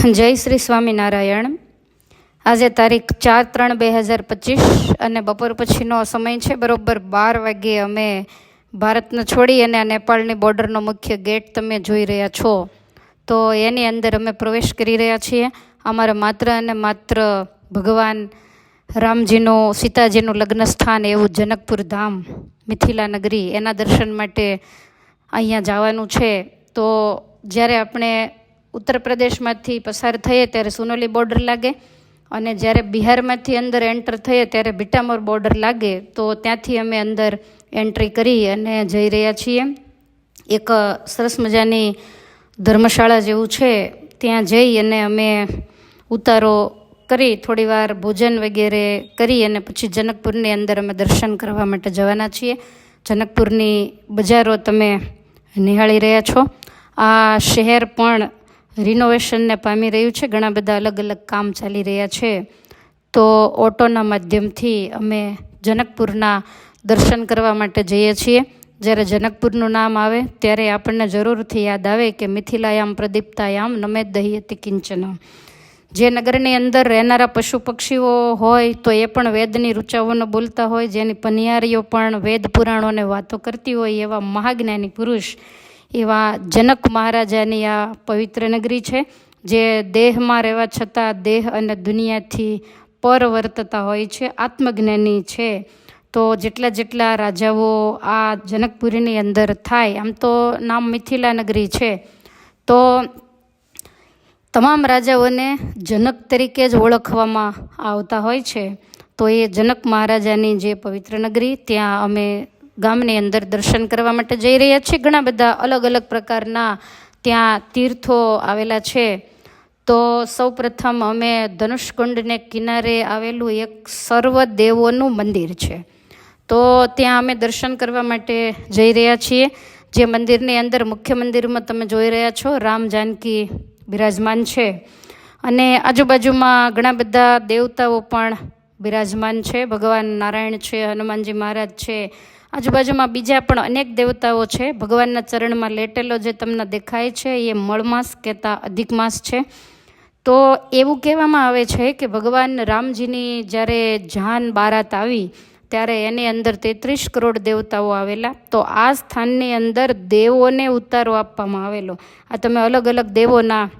જય શ્રી સ્વામિનારાયણ. આજે તારીખ ચાર ત્રણ બે હજાર પચીસ અને બપોર પછીનો સમય છે. બરોબર બાર વાગ્યે અમે ભારતને છોડી અને નેપાળની બોર્ડરનો મુખ્ય ગેટ તમે જોઈ રહ્યા છો. તો એની અંદર અમે પ્રવેશ કરી રહ્યા છીએ. અમારે માત્ર અને માત્ર ભગવાન રામજીનું, સીતાજીનું લગ્ન સ્થાન એવું જનકપુર ધામ, મિથિલા નગરી, એના દર્શન માટે અહીંયા જવાનું છે. તો જ્યારે આપણે ઉત્તર પ્રદેશમાંથી પસાર થઈએ ત્યારે સુનોલી બોર્ડર લાગે અને જ્યારે બિહારમાંથી અંદર એન્ટર થઈએ ત્યારે ભીટામોર બોર્ડર લાગે, તો ત્યાંથી અમે અંદર એન્ટ્રી કરી અને જઈ રહ્યા છીએ. એક સરસ મજાની ધર્મશાળા જેવું છે. ત્યાં જઈ અને અમે ઉતારો કરી થોડીવાર ભોજન વગેરે કરી અને પછી જનકપુરની અંદર અમે દર્શન કરવા માટે જવાના છીએ. જનકપુરની બજારો તમે નિહાળી રહ્યા છો. આ શહેર પણ રિનોવેશનને પામી રહ્યું છે. ઘણા બધા અલગ અલગ કામ ચાલી રહ્યા છે. તો ઓટોના માધ્યમથી અમે જનકપુરના દર્શન કરવા માટે જઈએ છીએ. જ્યારે જનકપુરનું નામ આવે, ત્યારે આપણને જરૂરથી યાદ આવે કે મિથિલાયામ પ્રદીપ્તાયામ નમે દહીયતિ કિંચન જે નગરની અંદર રહેનારા પશુ પક્ષીઓ હોય, તો એ પણ વેદની રૂચાઓને બોલતા હોય. જેની પનિયારીઓ પણ વેદ પુરાણોને વાતો કરતી હોય એવા મહાજ્ઞાની પુરુષ એવા જનક મહારાજાની આ પવિત્ર નગરી છે, જે દેહમાં રહેવા છતાં દેહ અને દુનિયાથી પર વર્તતા હોય છે, આત્મજ્ઞાની છે. તો જેટલા જેટલા રાજાઓ આ જનકપુરીની અંદર થાય, આમ તો નામ મિથિલા નગરી છે. તો તમામ રાજાઓને જનક તરીકે જ ઓળખવામાં આવતા હોય છે. તો એ જનક મહારાજાની જે પવિત્ર નગરી, ત્યાં અમે ગામની અંદર દર્શન કરવા માટે જઈ રહ્યા છીએ ઘણા બધા અલગ અલગ પ્રકારના ત્યાં તીર્થો આવેલા છે. તો સૌ પ્રથમ અમે ધનુષકુંડને કિનારે આવેલું એક સર્વ દેવોનું મંદિર છે. તો ત્યાં અમે દર્શન કરવા માટે જઈ રહ્યા છીએ. જે મંદિરની અંદર મુખ્ય મંદિરમાં તમે જોઈ રહ્યા છો, રામ જાનકી બિરાજમાન છે. અને આજુબાજુમાં ઘણા બધા દેવતાઓ પણ બિરાજમાન છે. ભગવાન નારાયણ છે, હનુમાનજી મહારાજ છે આજુબાજુમાં બીજા પણ અનેક દેવતાઓ છે. ભગવાનના ચરણમાં લેટેલો જે તમને દેખાય છે, એ મળમાસ કહેતા અધિક માસ છે. તો એવું કહેવામાં આવે છે કે ભગવાન રામજીની જ્યારે જાન બારાત આવી, ત્યારે એની અંદર તેત્રીસ કરોડ દેવતાઓ આવેલા. તો આ સ્થાનની અંદર દેવોને ઉતારો આપવામાં આવેલો. આ તમે અલગ અલગ દેવોના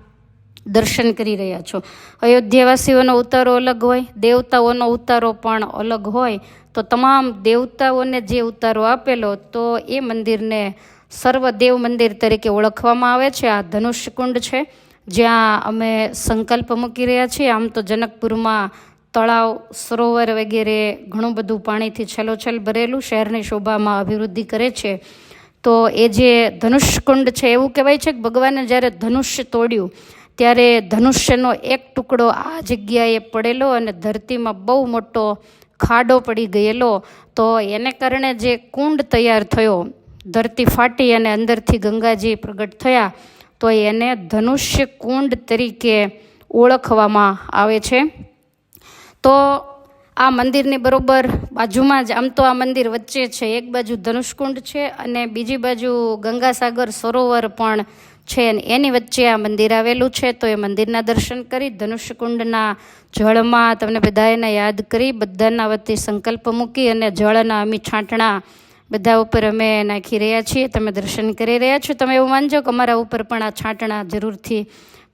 દર્શન કરી રહ્યા છો. અયોધ્યાવાસીઓનો ઉતારો અલગ હોય, દેવતાઓનો ઉતારો પણ અલગ હોય. તો તમામ દેવતાઓને જે ઉતારો આપેલો, તો એ મંદિરને સર્વદેવ મંદિર તરીકે ઓળખવામાં આવે છે. આ ધનુષકુંડ છે. જ્યાં અમે સંકલ્પ મૂકી રહ્યા છીએ. આમ તો જનકપુરમાં તળાવ, સરોવર વગેરે ઘણું બધું પાણીથી છલોછલ ભરેલું શહેરની શોભામાં અભિવૃદ્ધિ કરે છે. તો એ જે ધનુષકુંડ છે, એવું કહેવાય છે કે ભગવાને જ્યારે ધનુષ્ય તોડ્યું ત્યારે ધનુષ્યનો એક ટુકડો આ જગ્યાએ પડેલો અને ધરતીમાં બહુ મોટો ખાડો પડી ગયેલો. તો એને કારણે જે કુંડ તૈયાર થયો, ધરતી ફાટી અને અંદરથી ગંગાજી પ્રગટ થયા, તો એને ધનુષ્ય કુંડ તરીકે ઓળખવામાં આવે છે. તો આ મંદિરની બરોબર બાજુમાં જ, આમ તો આ મંદિર વચ્ચે છે, એક બાજુ ધનુષકુંડ છે અને બીજી બાજુ ગંગાસાગર સરોવર પણ છે અને એની વચ્ચે આ મંદિર આવેલું છે, તો એ મંદિરના દર્શન કરી ધનુષ્યકુંડના જળમાં તમને બધાને યાદ કરી, બધાના વતી સંકલ્પ મૂકી અને જળના અમી છાંટણા બધા ઉપર અમે નાખી રહ્યા છીએ. તમે દર્શન કરી રહ્યા છો. તમે એવું માનજો કે અમારા ઉપર પણ આ છાંટણા જરૂરથી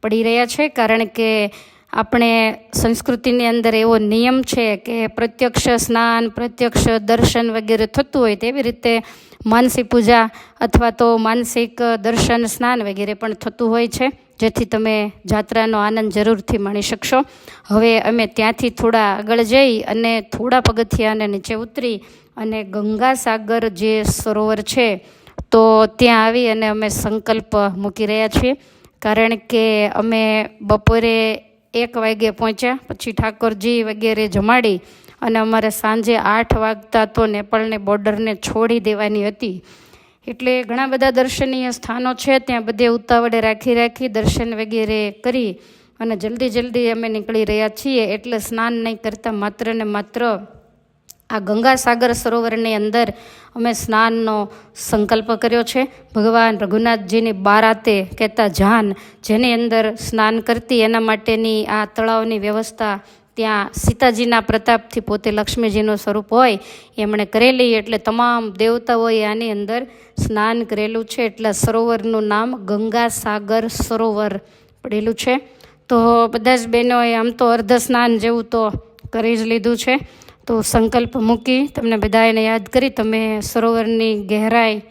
પડી રહ્યા છે, કારણ કે આપણે સંસ્કૃતિની અંદર એવો નિયમ છે કે પ્રત્યક્ષ સ્નાન, પ્રત્યક્ષ દર્શન વગેરે થતું હોય તેવી રીતે માનસિક પૂજા અથવા તો માનસિક દર્શન, સ્નાન વગેરે પણ થતું હોય છે, જેથી તમે જાત્રાનો આનંદ જરૂરથી માણી શકશો. હવે અમે ત્યાંથી થોડા આગળ જઈ અને થોડા પગથિયાને નીચે ઉતરી અને ગંગાસાગર જે સરોવર છે, તો ત્યાં આવી અને અમે સંકલ્પ મૂકી રહ્યા છીએ. કારણ કે અમે બપોરે એક વાગે પહોંચ્યા, પછી ઠાકોરજી વગેરે જમાડી અને અમારે સાંજે આઠ વાગતા તો નેપાળને બોર્ડરને છોડી દેવાની હતી. એટલે ઘણા બધા દર્શનીય સ્થાનો છે, ત્યાં બધે ઉતાવળે રાખી રાખી દર્શન વગેરે કરી અને જલ્દી જલ્દી અમે નીકળી રહ્યા છીએ. એટલે સ્નાન નહીં કરતા માત્ર ને માત્ર આ ગંગાસાગર સરોવરની અંદર અમે સ્નાનનો સંકલ્પ કર્યો છે. ભગવાન રઘુનાથજીની બારાતે કહેતા જાન, જેની અંદર સ્નાન કરતી એના માટેની આ તળાવની વ્યવસ્થા ત્યાં સીતાજીના પ્રતાપથી પોતે લક્ષ્મીજીનું સ્વરૂપ હોય, એમણે કરેલી એટલે તમામ દેવતાઓએ આની અંદર સ્નાન કરેલું છે. એટલે સરોવરનું નામ ગંગાસાગર સરોવર પડેલું છે. તો બધા જ બહેનોએ આમ તો અર્ધ સ્નાન જેવું તો કરી જ લીધું છે. તો સંકલ્પ મૂકી તમને બધાને યાદ કરી, તમે સરોવરની ગહેરાઈ,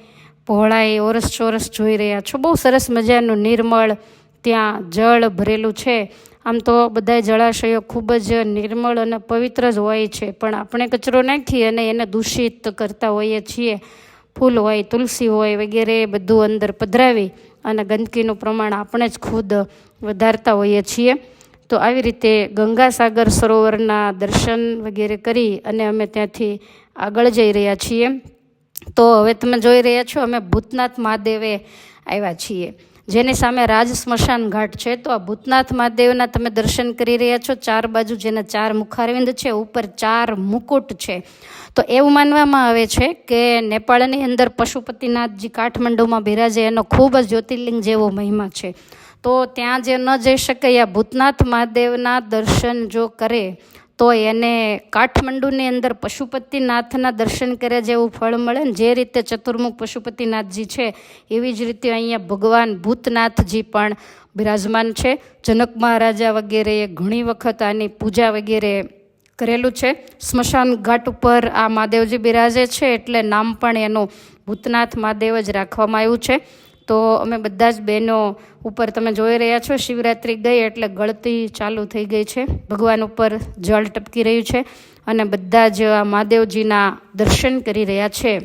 પહોળાઈ ઓરસ ચોરસ જોઈ રહ્યા છો. બહુ સરસ મજાનું નિર્મળ ત્યાં જળ ભરેલું છે. આમ તો બધા જળાશયો ખૂબ જ નિર્મળ અને પવિત્ર જ હોય છે. પણ આપણે કચરો નાખી અને એને દૂષિત કરતા હોઈએ છીએ. ફૂલ હોય, તુલસી હોય વગેરે બધું અંદર પધરાવી અને ગંદકીનું પ્રમાણ આપણે જ ખુદ વધારતા હોઈએ છીએ. તો આવી રીતે ગંગાસાગર સરોવરના દર્શન વગેરે કરી અને અમે ત્યાંથી આગળ જઈ રહ્યા છીએ. તો હવે તમે જોઈ રહ્યા છો, અમે ભૂતનાથ મહાદેવે આવ્યા છીએ. જેની સામે રાજ સ્મશાન ઘાટ છે, તો આ ભૂતનાથ મહાદેવના તમે દર્શન કરી રહ્યા છો. ચાર બાજુ જેના ચાર મુખારવિંદ છે, ઉપર ચાર મુકુટ છે. તો એવું માનવામાં આવે છે કે નેપાળની અંદર પશુપતિનાથજી કાઠમંડુમાં બિરાજે એનો ખૂબ જ જ્યોતિર્લિંગ જેવો મહિમા છે. તો ત્યાં જે ન જઈ શકે આ ભૂતનાથ મહાદેવના દર્શન જો કરે તો એને કાઠમંડુની અંદર પશુપતિનાથના દર્શન કર્યા જેવું ફળ મળે ને જે રીતે ચતુર્મુખ પશુપતિનાથજી છે, એવી જ રીતે અહીંયા ભગવાન ભૂતનાથજી પણ બિરાજમાન છે. જનક મહારાજા વગેરેએ ઘણી વખત આની પૂજા વગેરે કરેલું છે. સ્મશાન ઘાટ ઉપર આ મહાદેવજી બિરાજે છે એટલે નામ પણ એનું ભૂતનાથ મહાદેવ જ રાખવામાં આવ્યું છે. તો અમે બધા જ બહેનો ઉપર તમે જોઈ રહ્યા છો, શિવરાત્રિ ગઈ એટલે ગળતી ચાલુ થઈ ગઈ છે. ભગવાન ઉપર જળ ટપકી રહ્યું છે અને બધા જ આ મહાદેવજીના દર્શન કરી રહ્યા છે.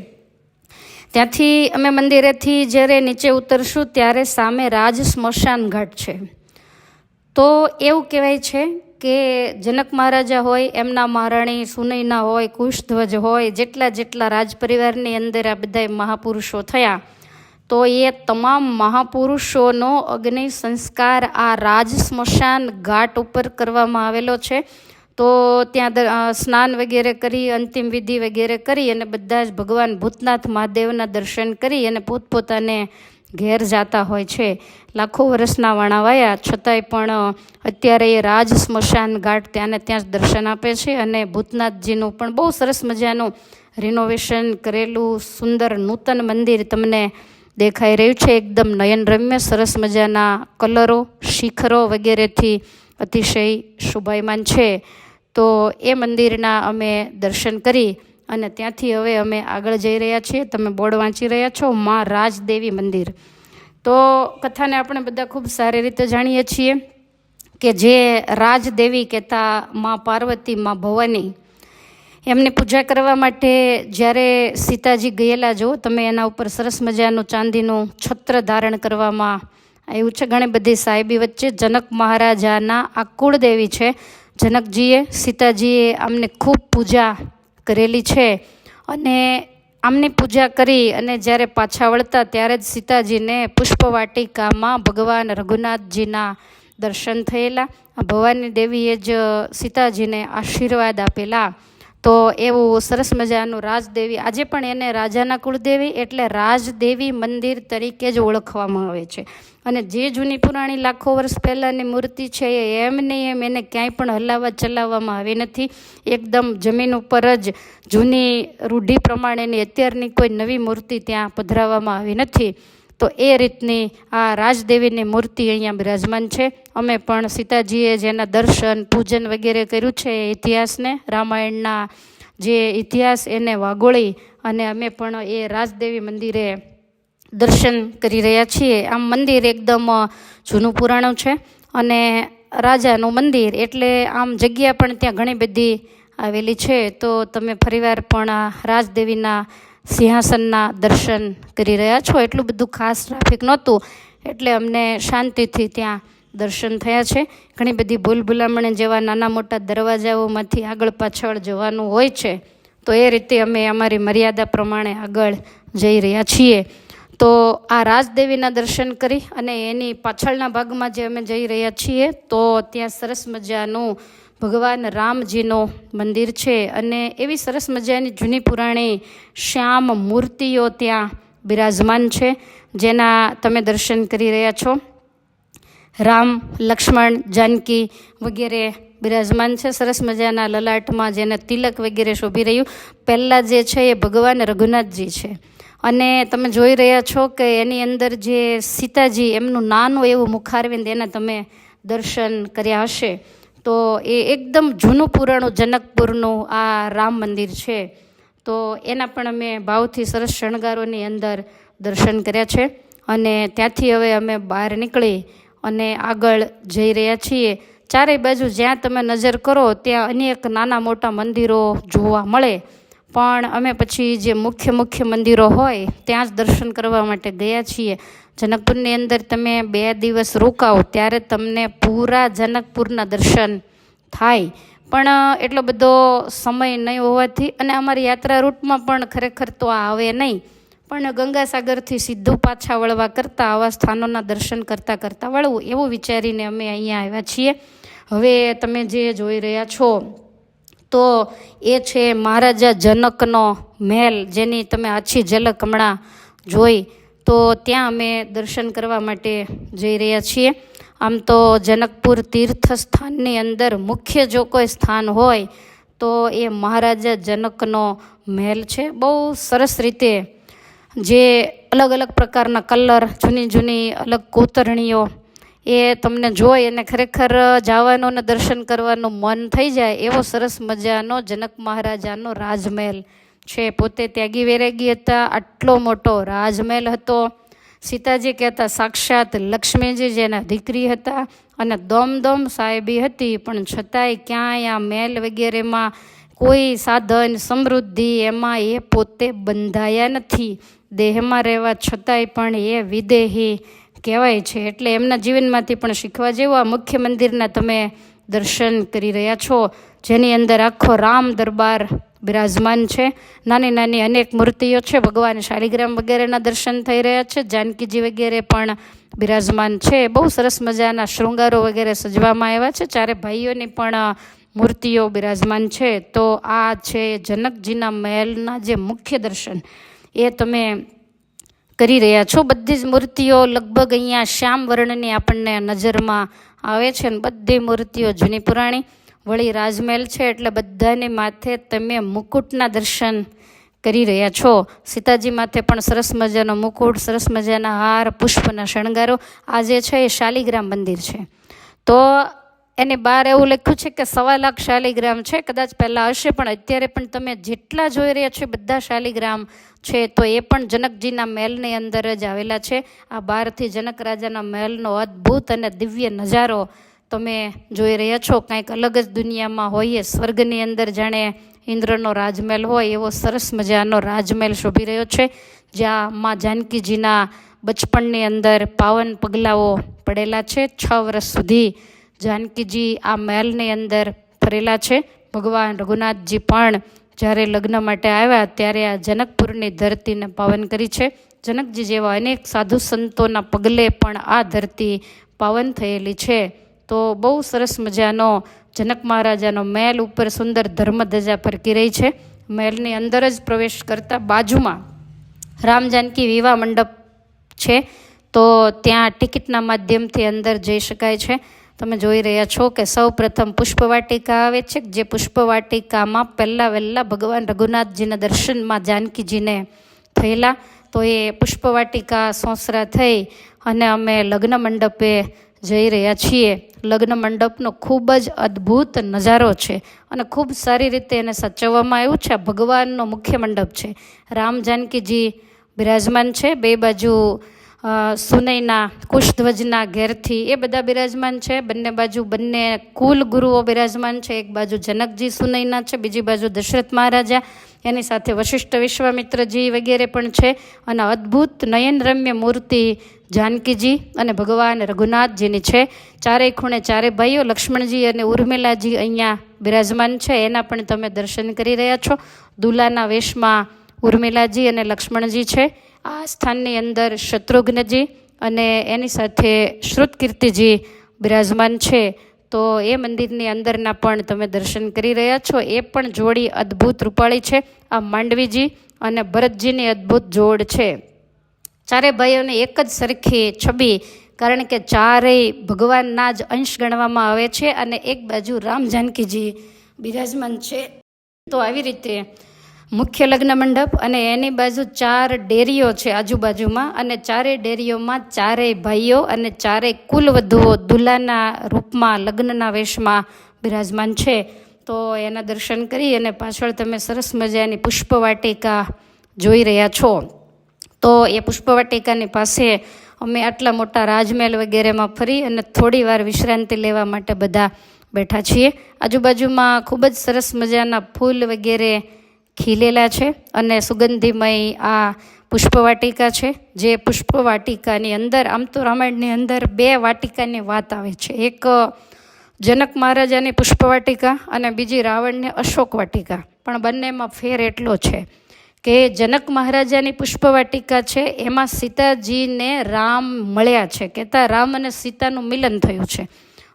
ત્યાંથી અમે મંદિરેથી જ્યારે નીચે ઉતરશું ત્યારે સામે રાજ સ્મશાન ઘાટ છે. તો એવું કહેવાય છે કે જનક મહારાજા હોય, એમના મહારાણી સુનૈના હોય, કુશધ્વજ હોય, જેટલા જેટલા રાજ પરિવારની અંદર આ બધા મહાપુરુષો થયા તો એ તમામ મહાપુરુષોનો અગ્નિ સંસ્કાર આ રાજ સ્મશાન ઘાટ ઉપર કરવામાં આવેલો છે. તો ત્યાં સ્નાન વગેરે કરી, અંતિમ વિધિ વગેરે કરી અને બધા જ ભગવાન ભૂતનાથ મહાદેવના દર્શન કરી અને પોતપોતાને ઘેર જાતા હોય છે. લાખો વર્ષના વણાવાયા, છતાંય પણ અત્યારે એ રાજ સ્મશાન ઘાટ ત્યાંને ત્યાં જ દર્શન આપે છે અને ભૂતનાથજીનું પણ બહુ સરસ મજાનું રિનોવેશન કરેલું સુંદર નૂતન મંદિર તમને દેખાઈ રહ્યું છે. એકદમ નયનરમ્ય સરસ મજાના કલરો, શિખરો વગેરેથી અતિશય શોભાયમાન છે. તો એ મંદિરના અમે દર્શન કરી અને ત્યાંથી હવે અમે આગળ જઈ રહ્યા છીએ. તમે બોર્ડ વાંચી રહ્યા છો? મા રાજદેવી મંદિર. તો કથાને આપણે બધા ખૂબ સારી રીતે જાણીએ છીએ કે જે રાજદેવી કહેતા મા પાર્વતી, મા ભવાની એમની પૂજા કરવા માટે જ્યારે સીતાજી ગયેલા જો, તમે એના ઉપર સરસ મજાનું ચાંદીનું છત્ર ધારણ કરવામાં આવ્યું છે. ઘણી બધી સાહેબી વચ્ચે જનક મહારાજાના આ કુળદેવી છે. જનકજીએ, સીતાજીએ આમને ખૂબ પૂજા કરેલી છે અને આમની પૂજા કરી અને જ્યારે પાછા વળતા ત્યારે જ સીતાજીને પુષ્પવાટિકામાં ભગવાન રઘુનાથજીના દર્શન થયેલા. ભવાની દેવીએ જ સીતાજીને આશીર્વાદ આપેલા. તો એવું સરસ મજાનું રાજદેવી, આજે પણ એને રાજાના કુળદેવી એટલે રાજદેવી મંદિર તરીકે જ ઓળખવામાં આવે છે. અને જે જૂની પુરાણી લાખો વર્ષ પહેલાંની મૂર્તિ છે એ એમને એમ એને ક્યાંય પણ હલાવવા ચલાવવામાં આવી નથી. એકદમ જમીન ઉપર જ જૂની રૂઢિ પ્રમાણેની અત્યારની કોઈ નવી મૂર્તિ ત્યાં પધરાવવામાં આવી નથી. તો એ રીતની આ રાજદેવીની મૂર્તિ અહીંયા બિરાજમાન છે. અમે પણ સીતાજીએ જેના દર્શન, પૂજન વગેરે કર્યું છે એ ઇતિહાસને, રામાયણના જે ઇતિહાસ એને વાગોળી અને અમે પણ એ રાજદેવી મંદિરે દર્શન કરી રહ્યા છીએ. આમ મંદિર એકદમ જૂનું પુરાણું છે અને રાજાનું મંદિર એટલે આમ જગ્યા પણ ત્યાં ઘણી બધી આવેલી છે. તો તમે ફરીવાર પણ આ રાજદેવીના સિંહાસનના દર્શન કરી રહ્યા છો. એટલું બધું ખાસ ટ્રાફિક નહોતું, એટલે અમને શાંતિથી ત્યાં દર્શન થયા છે. ઘણી બધી ભૂલ ભૂલામણે જેવા નાના મોટા દરવાજાઓમાંથી આગળ પાછળ જવાનું હોય છે, તો એ રીતે અમે અમારી મર્યાદા પ્રમાણે આગળ જઈ રહ્યા છીએ. તો આ રાજદેવીના દર્શન કરી અને એની પાછળના ભાગમાં જે અમે જઈ રહ્યા છીએ, તો ત્યાં સરસ મજાનું ભગવાન રામજીનું મંદિર છે અને એવી સરસ મજાની જૂની પુરાણી શ્યામ મૂર્તિઓ ત્યાં બિરાજમાન છે, જેના તમે દર્શન કરી રહ્યા છો. રામ, લક્ષ્મણ, જાનકી વગેરે બિરાજમાન છે, સરસ મજાના લલાટમાં જેને તિલક વગેરે શોભી રહ્યું. પહેલાં જે છે એ ભગવાન રઘુનાથજી છે. અને તમે જોઈ રહ્યા છો કે એની અંદર જે સીતાજી એમનું નાનું એવું મુખારવિંદ એને તમે દર્શન કર્યા હશે. તો એ એકદમ જૂનું પુરાણું જનકપુરનું આ રામ મંદિર છે. તો એના પણ અમે ભાવથી સરસ શણગારોની અંદર દર્શન કર્યા છે. અને ત્યાંથી હવે અમે બહાર નીકળી અને આગળ જઈ રહ્યા છીએ. ચારેય બાજુ જ્યાં તમે નજર કરો ત્યાં અનેક નાના મોટા મંદિરો જોવા મળે. પણ અમે પછી જે મુખ્ય મુખ્ય મંદિરો હોય, ત્યાં જ દર્શન કરવા માટે ગયા છીએ. જનકપુરની અંદર તમે બે દિવસ રોકાઓ ત્યારે તમને પૂરા જનકપુરના દર્શન થાય. પણ એટલો બધો સમય નહીં હોવાથી અને અમારી યાત્રા રૂટમાં પણ ખરેખર તો આ આવે નહીં. પણ ગંગાસાગરથી સીધું પાછા વળવા કરતાં, આવા સ્થાનોના દર્શન કરતાં કરતાં વળવું, એવું વિચારીને અમે અહીંયા આવ્યા છીએ. હવે તમે જે જોઈ રહ્યા છો તો એ છે મહારાજા જનકનો મહેલ, જેની તમે આછી ઝલક હમણાં જોઈ. તો ત્યાં અમે દર્શન કરવા માટે જઈ રહ્યા છીએ. આમ તો જનકપુર તીર્થસ્થાનની અંદર મુખ્ય જો કોઈ સ્થાન હોય, તો એ મહારાજા જનકનો મહેલ છે. બહુ સરસ રીતે જે અલગ અલગ પ્રકારના કલર જૂની જૂની અલગ કોતરણીઓ એ તમને જોઈ અને ખરેખર જવાનું અને દર્શન કરવાનું મન થઈ જાય એવો સરસ મજાનો જનક મહારાજાનો રાજમહેલ છે. પોતે ત્યાગી વેરાગી હતા, આટલો મોટો રાજમહેલ હતો. સીતાજી કહેતા, સાક્ષાત લક્ષ્મીજી જેના દીકરી હતા અને દમદમ સાહેબી હતી, પણ છતાંય ક્યાંય આ મહેલ વગેરેમાં કોઈ સાધન, સમૃદ્ધિ એમાં એ પોતે બંધાયા નથી. દેહમાં રહેવા છતાંય પણ એ વિદેહી કહેવાય છે. એટલે એમના જીવનમાંથી પણ શીખવા જેવું આ મુખ્ય મંદિરના તમે દર્શન કરી રહ્યા છો. જેની અંદર આખો રામ દરબાર બિરાજમાન છે. નાની નાની અનેક મૂર્તિઓ છે. ભગવાન શાલિગ્રામ વગેરેના દર્શન થઈ રહ્યા છે. જાનકીજી વગેરે પણ બિરાજમાન છે. બહુ સરસ મજાના શૃંગારો વગેરે સજવામાં આવ્યા છે. ચારે ભાઈઓની પણ મૂર્તિઓ બિરાજમાન છે. તો આ છે જનકજીના મહેલના જે મુખ્ય દર્શન. એ તમે કરી રહ્યા છો. બધી જ મૂર્તિઓ લગભગ અહીંયા શ્યામ વર્ણની આપણને નજરમાં આવે છે ને બધી મૂર્તિઓ જૂની પુરાણી વળી રાજમહેલ છે એટલે બધાની માથે તમે મુકુટના દર્શન કરી રહ્યા છો. સીતાજી માથે પણ સરસ મજાનો મુકુટ, સરસ મજાના હાર, પુષ્પના શણગારો. આ જે છે એ શાલિગ્રામ મંદિર છે. તો એની બહાર એવું લખ્યું છે કે સવા લાખ શાલિગ્રામ છે. કદાચ પહેલાં હશે, પણ અત્યારે પણ તમે જેટલા જોઈ રહ્યા છો બધા શાલિગ્રામ છે, તો એ પણ જનકજીના મહેલની અંદર જ આવેલા છે. આ બહારથી જનક રાજાના મહેલનો અદ્ભુત અને દિવ્ય નજારો તમે જોઈ રહ્યા છો. કાંઈક અલગ જ દુનિયામાં હોઈએ, સ્વર્ગની અંદર જાણે ઇન્દ્રનો રાજમહેલ હોય, એવો સરસ મજાનો રાજમહેલ શોભી રહ્યો છે, જ્યાં માં જાનકીજીના બચપણની અંદર પાવન પગલાઓ પડેલા છે. છ વર્ષ સુધી જાનકીજી આ મહેલની અંદર ફરેલા છે. ભગવાન રઘુનાથજી પણ જ્યારે લગ્ન માટે આવ્યા ત્યારે આ જનકપુરની ધરતીને પાવન કરી છે. જનકજી જેવા અનેક સાધુ સંતોના પગલે પણ આ ધરતી પાવન થયેલી છે. તો બહુ સરસ મજાનો જનક મહારાજાનો મહેલ ઉપર સુંદર ધર્મધજા ફરકી રહી છે. મહેલની અંદર જ પ્રવેશ કરતા બાજુમાં રામ જાનકી વિવાહ મંડપ છે. તો ત્યાં ટિકિટના માધ્યમથી અંદર જઈ શકાય છે. તમે જોઈ રહ્યા છો કે સૌ પ્રથમ પુષ્પવાટિકા આવે છે. જે પુષ્પવાટિકામાં પહેલાં વહેલા ભગવાન રઘુનાથજીના દર્શનમાં જાનકીજીને થયેલા. તો એ પુષ્પવાટિકા સોસરા થઈ અને અમે લગ્ન મંડપે જઈ રહ્યા છીએ. લગ્ન મંડપનો ખૂબ જ અદ્ભુત નજારો છે અને ખૂબ સારી રીતે એને સચવવામાં આવ્યું છે. ભગવાનનો મુખ્ય મંડપ છે. રામ જાનકીજી બિરાજમાન છે. બે બાજુ સુનૈના કુશધ્વજના ઘેરથી. એ બધા બિરાજમાન છે. બંને બાજુ બંને કુલ ગુરુઓ બિરાજમાન છે. એક બાજુ જનકજી સુનૈના છે, બીજી બાજુ દશરથ મહારાજા. એની સાથે વશિષ્ઠ વિશ્વામિત્રજી વગેરે પણ છે. અને અદ્ભુત નયનરમ્ય મૂર્તિ જાનકીજી અને ભગવાન રઘુનાથજીની છે. ચારેય ખૂણે ચારે ભાઈઓ, લક્ષ્મણજી અને ઉર્મિલાજી અહીંયા બિરાજમાન છે. એના પણ તમે દર્શન કરી રહ્યા છો. દુલાના વેશમાં ઉર્મિલાજી અને લક્ષ્મણજી છે. આ સ્થાનની અંદર શત્રુઘ્નજી અને એની સાથે શ્રુતકીર્તિજી બિરાજમાન છે. તો એ મંદિરની અંદરના પણ તમે દર્શન કરી રહ્યા છો. એ પણ જોડી અદ્ભુત રૂપાળી છે. આ માંડવીજી અને ભરતજીની અદ્ભુત જોડ છે. ચારે ભાઈઓને એક જ સરખી છબી, કારણ કે ચારેય ભગવાનના જ અંશ ગણવામાં આવે છે અને એક બાજુ રામ જાનકીજી બિરાજમાન છે. તો આવી રીતે મુખ્ય લગ્ન મંડપ અને એની બાજુ ચાર ડેરીઓ છે આજુબાજુમાં અને ચારેય ડેરીઓમાં ચારેય ભાઈઓ અને ચારેય કુલવધુઓ દુલ્હાના રૂપમાં, લગ્નના વેશમાં બિરાજમાન છે. તો એના દર્શન કરી અને પાછળ તમે સરસ મજાની પુષ્પવાટિકા જોઈ રહ્યા છો. તો એ પુષ્પવાટિકાની પાસે અમે આટલા મોટા રાજમહેલ વગેરેમાં ફરી અને થોડી વાર વિશ્રાંતિ લેવા માટે બધા બેઠા છીએ. આજુબાજુમાં ખૂબ જ સરસ મજાના ફૂલ વગેરે ખીલેલા છે અને સુગંધીમય આ પુષ્પવાટિકા છે, જે પુષ્પવાટિકાની અંદર, આમ તો રામાયણની અંદર બે વાટિકાની વાત આવે છે. એક જનક મહારાજાની પુષ્પવાટિકા અને બીજી રાવણની અશોક વાટિકા. પણ બંનેમાં ફેર એટલો છે કે જનક મહારાજાની પુષ્પવાટિકા છે, એમાં સીતાજીને રામ મળ્યા છે. કહેતા રામ અને સીતાનું મિલન થયું છે.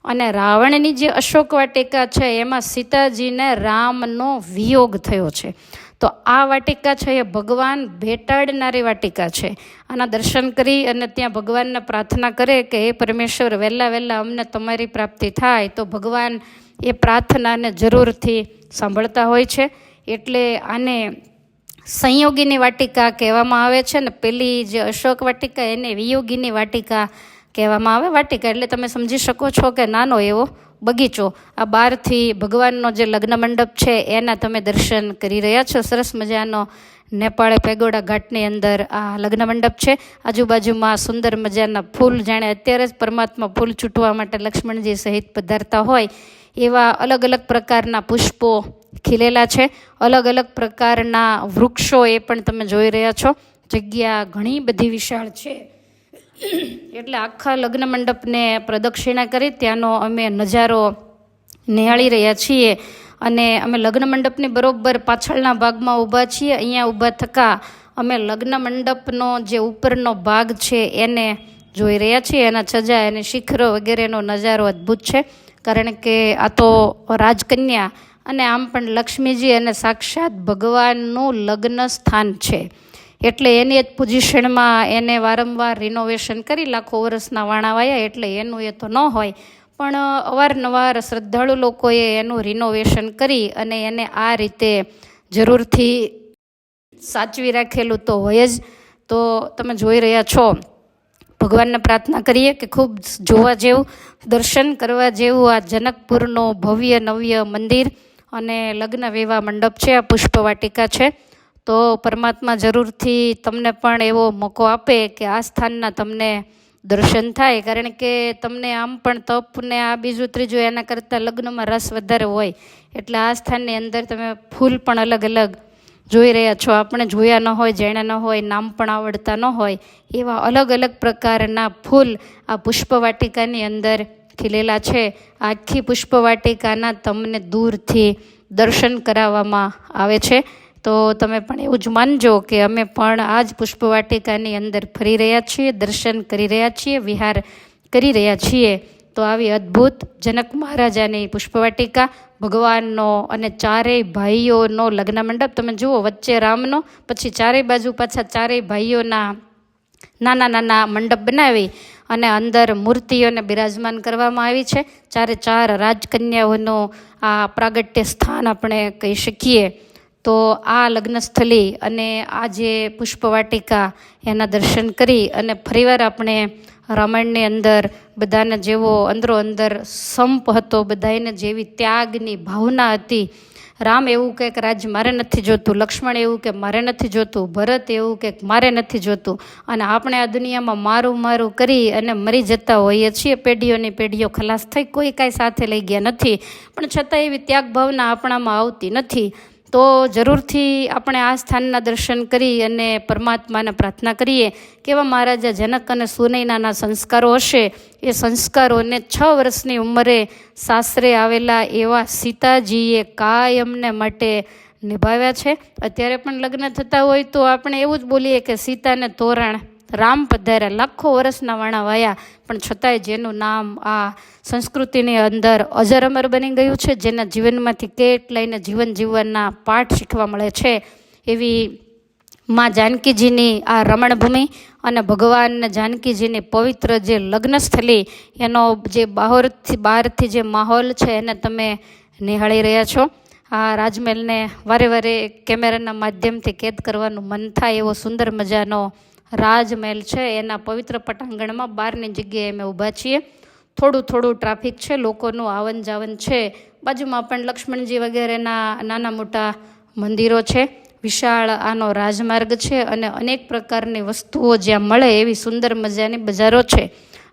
અને રાવણની જે અશોક વાટિકા છે, એમાં સીતાજીને રામનો વિયોગ થયો છે. તો આ વાટિકા છે એ ભગવાન ભેટાડનારી વાટિકા છે. આના દર્શન કરી અને ત્યાં ભગવાનને પ્રાર્થના કરે કે, હે પરમેશ્વર, વહેલા વહેલા અમને તમારી પ્રાપ્તિ થાય. તો ભગવાન એ પ્રાર્થનાને જરૂરથી સાંભળતા હોય છે. એટલે આને સંયોગીની વાટિકા કહેવામાં આવે છે ને, પેલી જે અશોક વાટિકા, એને વિયોગીની વાટિકા કહેવામાં આવે, વાટિકા, એટલે તમે સમજી શકો છો કે નાનો એવો બગીચો, આ બહારથી ભગવાનનો જે લગ્ન મંડપ છે, એના તમે દર્શન કરી રહ્યા છો. સરસ મજાનો નેપાળે પેગોડા ઘાટની અંદર આ લગ્ન મંડપ છે. આજુબાજુમાં સુંદર મજાના ફૂલ, જાણે અત્યારે જ પરમાત્મા ફૂલ છૂટવા માટે લક્ષ્મણજી સહિત પધારતા હોય, એવા અલગ અલગ પ્રકારના પુષ્પો ખીલેલા છે. અલગ અલગ પ્રકારના વૃક્ષો એ પણ તમે જોઈ રહ્યા છો. જગ્યા ઘણી બધી વિશાળ છે. એટલે આખા લગ્ન મંડપને પ્રદક્ષિણા કરી ત્યાંનો અમે નજારો નિહાળી રહ્યા છીએ અને અમે લગ્ન મંડપની બરોબર પાછળના ભાગમાં ઊભા છીએ. અહીંયા ઊભા થતાં અમે લગ્ન મંડપનો જે ઉપરનો ભાગ છે એને જોઈ રહ્યા છીએ. એના છજા અને શિખરો વગેરેનો નજારો અદ્ભુત છે. કારણ કે આ તો રાજકન્યા અને આમ પણ લક્ષ્મીજી અને સાક્ષાત ભગવાનનું લગ્ન સ્થાન છે. એટલે એની જ પોઝિશનમાં એને વારંવાર રિનોવેશન કરી લાખો વર્ષના વાણાવાયા એટલે એનું એ તો ન હોય. પણ અવારનવાર શ્રદ્ધાળુ લોકોએ એનું રિનોવેશન કરી અને એને આ રીતે જરૂરથી સાચવી રાખેલું તો હોય જ. તો તમે જોઈ રહ્યા છો, ભગવાનને પ્રાર્થના કરીએ કે ખૂબ જોવા જેવું, દર્શન કરવા જેવું આ જનકપુરનું ભવ્ય નવ્ય મંદિર અને લગ્ન વિવાહ મંડપ છે, આ પુષ્પવાટિકા છે. તો પરમાત્મા જરૂરથી તમને પણ એવો મોકો આપે કે આ સ્થાનના તમને દર્શન થાય. કારણ કે તમને આમ પણ તપ ને આ બીજું ત્રીજું એના કરતાં લગ્નમાં રસ વધારે હોય. એટલે આ સ્થાનની અંદર તમે ફૂલ પણ અલગ અલગ જોઈ રહ્યા છો. આપણે જોયા ન હોય, જાણ્યા ન હોય, નામ પણ આવડતા ન હોય, એવા અલગ અલગ પ્રકારના ફૂલ આ પુષ્પવાટિકાની અંદર ખીલેલા છે. આખી પુષ્પવાટિકાના તમને દૂરથી દર્શન કરાવવામાં આવે છે. તો તમે પણ એવું જ માનજો કે અમે પણ આ જ પુષ્પવાટિકાની અંદર ફરી રહ્યા છીએ, દર્શન કરી રહ્યા છીએ, વિહાર કરી રહ્યા છીએ. તો આવી અદ્ભુત જનક મહારાજાની પુષ્પવાટિકા, ભગવાનનો અને ચારેય ભાઈઓનો લગ્ન મંડપ, તમે જુઓ વચ્ચે રામનો, પછી ચારેય બાજુ પાછા ચારેય ભાઈઓના નાના નાના મંડપ બનાવી અને અંદર મૂર્તિઓને બિરાજમાન કરવામાં આવી છે. ચારે ચાર રાજકન્યાઓનું આ પ્રાગટ્ય સ્થાન આપણે કહી શકીએ. તો આ લગ્નસ્થલી અને આ જે પુષ્પવાટિકા એના દર્શન કરી અને ફરીવાર આપણે રામાયણની અંદર બધાને જેવો અંદરો અંદર સંપ હતો બધાને જેવી ત્યાગની ભાવના હતી. રામ એવું કહે કે રાજ, મારે નથી જોતું. લક્ષ્મણ એવું કે મારે નથી જોતું. ભરત એવું કે મારે નથી જોતું. અને આપણે આ દુનિયામાં મારું મારું કરી અને મરી જતા હોઈએ છીએ. પેઢીઓની પેઢીઓ ખલાસ થઈ કોઈ કાંઈ સાથે લઈ ગયા નથી. પણ છતાં એવી ત્યાગ ભાવના આપણામાં આવતી નથી. તો જરૂરથી આપણે આ સ્થાનના દર્શન કરી અને પરમાત્માને પ્રાર્થના કરીએ કે એવા મહારાજા જનક અને સુનૈનાના સંસ્કારો હશે. એ સંસ્કારોને છ વર્ષની ઉંમરે સાસરે આવેલા એવા સીતાજીએ કાયમને માટે નિભાવ્યા છે. અત્યારે પણ લગ્ન થતા હોય તો આપણે એવું જ બોલીએ કે સીતાને તોરણ રામ પધાર્યા. લાખો વર્ષના વાણા વાયા. પણ છતાંય જેનું નામ આ સંસ્કૃતિની અંદર અજર અમર બની ગયું છે, જેના જીવનમાંથી કેટ લઈને જીવન જીવવાના પાઠ શીખવા મળે છે, એવી માં જાનકીજીની આ રમણભૂમિ અને ભગવાન જાનકીજીની પવિત્ર જે લગ્નસ્થલી, એનો જે બહારથી બહારથી જે માહોલ છે, એને તમે નિહાળી રહ્યા છો. આ રાજમહેલને વારે વારે કેમેરાના માધ્યમથી કેદ કરવાનું મન થાય એવો સુંદર મજાનો રાજમહેલ છે, એના પવિત્ર પટાંગણમાં બહારની જગ્યાએ અમે ઊભા છીએ. થોડું થોડું ટ્રાફિક છે, લોકોનું આવન જાવન છે. બાજુમાં પણ લક્ષ્મણજી વગેરેના નાના મોટા મંદિરો છે. વિશાળ આનો રાજમાર્ગ છે અને અનેક પ્રકારની વસ્તુઓ જ્યાં મળે એવી સુંદર મજાની બજારો છે.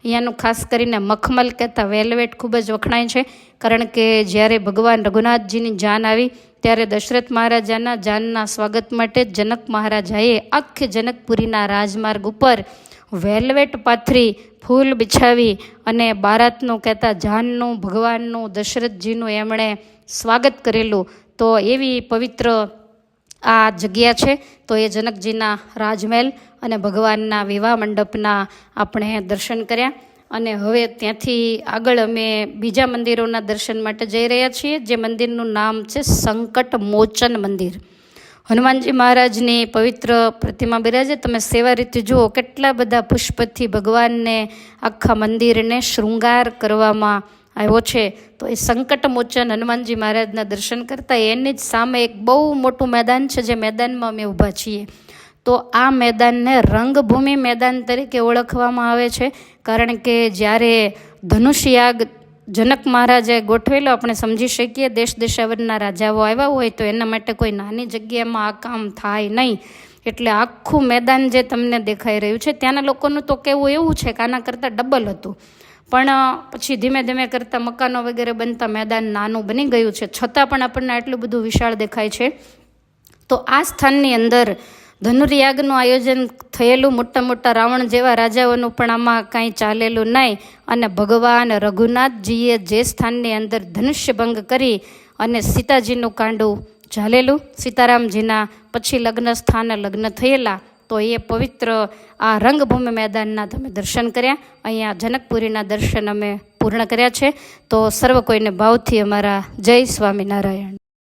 અહીંયાનું ખાસ કરીને મખમલ કહેતા વેલવેટ ખૂબ જ વખણાય છે, કારણ કે જ્યારે ભગવાન રઘુનાથજીની જાન આવી ત્યારે દશરથ મહારાજાના જાનના સ્વાગત માટે જનક મહારાજાએ આખી જનકપુરીના રાજમાર્ગ ઉપર વેલવેટ પાથરી ફૂલ બિછાવી અને બારાતનું કહેતા જાનનું, ભગવાનનું, દશરથજીનું એમણે સ્વાગત કરેલું. તો એવી પવિત્ર આ જગ્યા છે. તો એ જનકજીના રાજમહેલ અને ભગવાનના વિવાહ મંડપના આપણે દર્શન કર્યા. અને હવે ત્યાંથી આગળ અમે બીજા મંદિરોના દર્શન માટે જઈ રહ્યા છીએ, જે મંદિરનું નામ છે સંકટ મોચન મંદિર. હનુમાનજી મહારાજની પવિત્ર પ્રતિમા બિરાજે, તમે સેવા રીતે જુઓ, કેટલા બધા પુષ્પથી ભગવાનને આખા મંદિરને શૃંગાર કરવામાં આવ્યો છે. તો એ સંકટ મોચન હનુમાનજી મહારાજના દર્શન કરતાં એની જ સામે એક બહુ મોટું મેદાન છે, જે મેદાનમાં અમે ઊભા છીએ. તો આ મેદાનને રંગભૂમિ મેદાન તરીકે ઓળખવામાં આવે છે. કારણ કે જ્યારે ધનુષયાગ જનક મહારાજે ગોઠવેલો, આપણે સમજી શકીએ દેશ દેશાવરના રાજાઓ આવ્યા હોય તો એના માટે કોઈ નાની જગ્યામાં આ કામ થાય નહીં. એટલે આખું મેદાન જે તમને દેખાઈ રહ્યું છે, ત્યાંના લોકોનું તો કહેવું એવું છે કે આના કરતાં ડબલ હતું. પણ પછી ધીમે ધીમે કરતાં મકાનો વગેરે બનતા મેદાન નાનું બની ગયું છે. છતાં પણ આપણને આટલું બધું વિશાળ દેખાય છે. તો આ સ્થાનની અંદર ધનુર્યાગનું આયોજન થયેલું મોટા મોટા રાવણ જેવા રાજાઓનું પણ આમાં કાંઈ ચાલેલું નહીં. અને ભગવાન રઘુનાથજીએ જે સ્થાનની અંદર ધનુષ્ય ભંગ કરી અને સીતાજીનું કાંડું ઝાલેલું, સીતારામજીના પછી લગ્ન સ્થાને લગ્ન થયેલા, તો એ પવિત્ર આ રંગભૂમિ મેદાનના તમે દર્શન કર્યા. અહીંયા જનકપુરીના દર્શન અમે પૂર્ણ કર્યા છે. તો સર્વ કોઈને ભાવથી અમારા જય સ્વામિનારાયણ.